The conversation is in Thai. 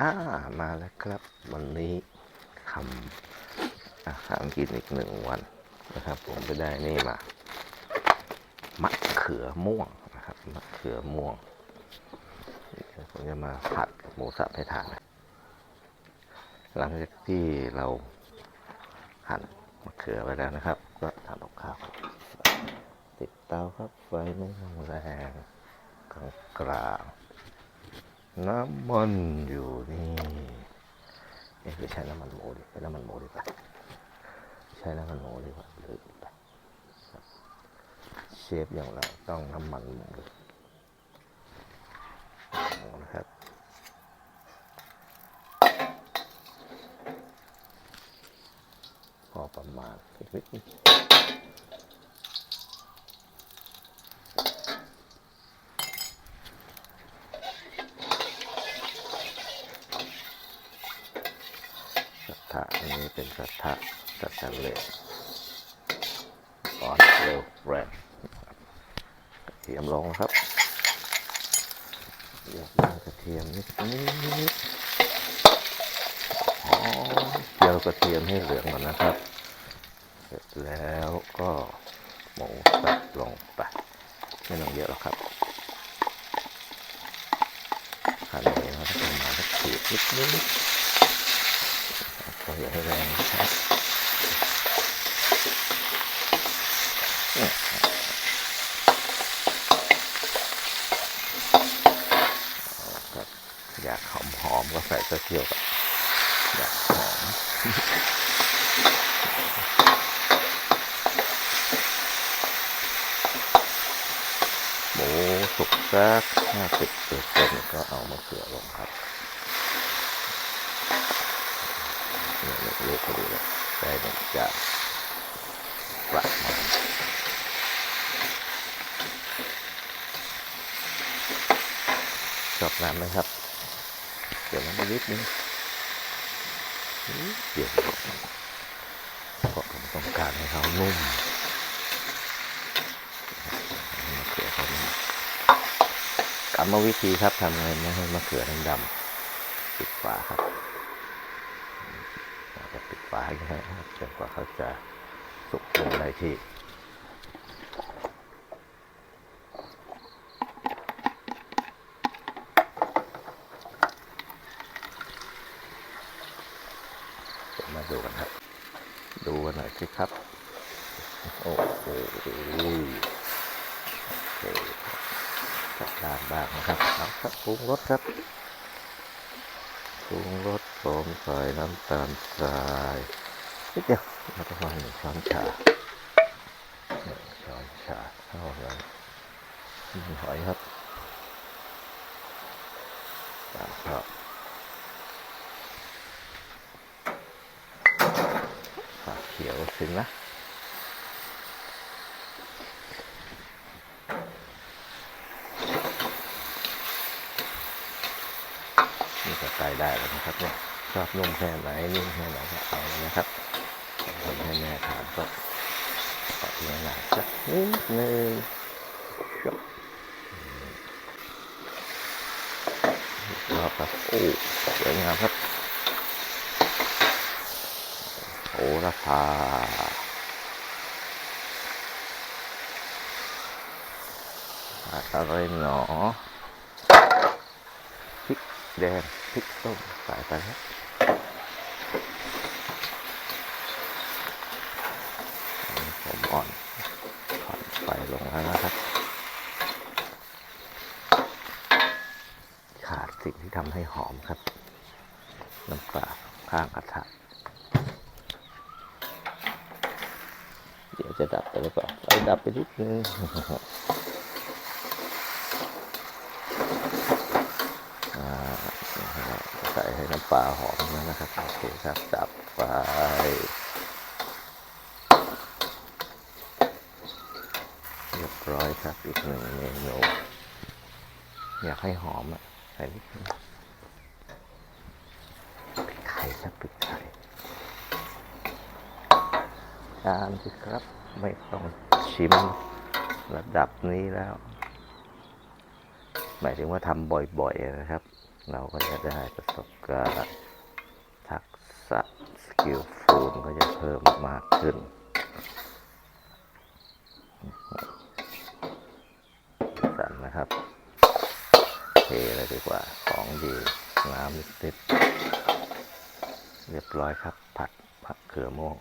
อ่ามาแล้วครับ วันนี้ทำอาหารกินอีกหนึ่งวันนะครับ ผมไปได้นี่มามะเขือม่วงนะครับมะเขือม่วงผมจะมาผัดหมูสับให้ทานนะหลังจากที่เราหั่นมะเขือไว้แล้วนะครับ ก็ทำกับข้าวติดเตาครับไฟไม่แรงกลาง น้ำมันอยู่นี่เอ๊ะหรือใช้น้ำมันหมูดิใช้น้ำมันหมูดีกว่าใช้น้ำมันหมูดีกว่าลืมไปครับเชฟอย่างเราต้องน้ำมันหมูนะครับพอประมาณนิดนิดกระอันนี้เป็นกระทะกระทะเหล็กอ่อนเร็วแรงกระเทียมลงครับเยวได้กระเทียมนิดนิดอ๋อเจียวกระเทียมให้เหลืองก่อนนะครับ เสร็จแล้วก็หมูสับลงไปไม่ต้องเยอะหรอกครับหั่นเองแล้วก็มาสักขีดนิดนิด ก็อย่าให้แรงนะครับอยากหอมหอมๆก็ใส่กระเทียบอยากหอมหมูสุกสักห้าสิบเปอร์เซ็นต์ก็เอามะเขือลงครับ เนี่ยเล็กๆพอดีเลยได้หนึ่งจานประมาณชอบน้ำไหมครับ เดี๋ยวน้ำไปนิดนึงเดี๋ยวเพราะผมต้องการให้เขานุ่มมะเขือเขานี่กรรมวิธีครับทำไงไม่ให้มะเขือนั้นดำปิดฝาครับ ฝาอย่างนี้ครับจนกว่าเขาจะสุกลงได้ที่มาดูกันครับ ดูกันหน่อยสิครับ โอ้โหจัดการบ้างนะครับเอาครับปรุงรสครับปรุงรส โสมใส่น้ำตาลทรายนิดเดียวเราประมาณหนึ่งช้อนชาหนึ่งช้อนชาเท่านั้นมีหอยครับตามครับฝาเขียวสินะ นี่ก็ใส่ได้แล้วนะครับเนี่ยชอบนุ่มแค่ไหนนิ่มแค่ไหนก็เอานะครับทำให้แม่ทานก็ขอทีละหน่อยสักนิดนึงชอบรอบครับโอ้สวยงามครับโอ้ราคาอะไรหนอพริก แดงพริกส้มใส่ไปครับอันนี้ผมอ่อนผ่อนไฟลงแล้วนะครับ ขาดสิ่งที่ทำให้หอมครับ น้ำปลาข้างกระทะเดี๋ยวจะดับไปแล้วก็ไฟดับไปนิดนึง อ่าใส่ให้น้ำ ปลาหอมแล้วนะครับ โอเคครับดับไฟเรียบร้อยครับอีกหนึ่งเมนูอยากให้หอมอะใส่นิดนึงไทยครับพริกไทยทานสิครับไม่ต้องชิมระดับนี้แล้ว หมายถึงว่าทำบ่อยๆนะครับ เราก็จะได้ประสบการณ์ทักษะสกิลฟูลก็จะเพิ่มมากขึ้นสันนะครับเทเลยดีกว่าของดีน้ำนิดๆเรียบร้อยครับผัดผักเขือม่วง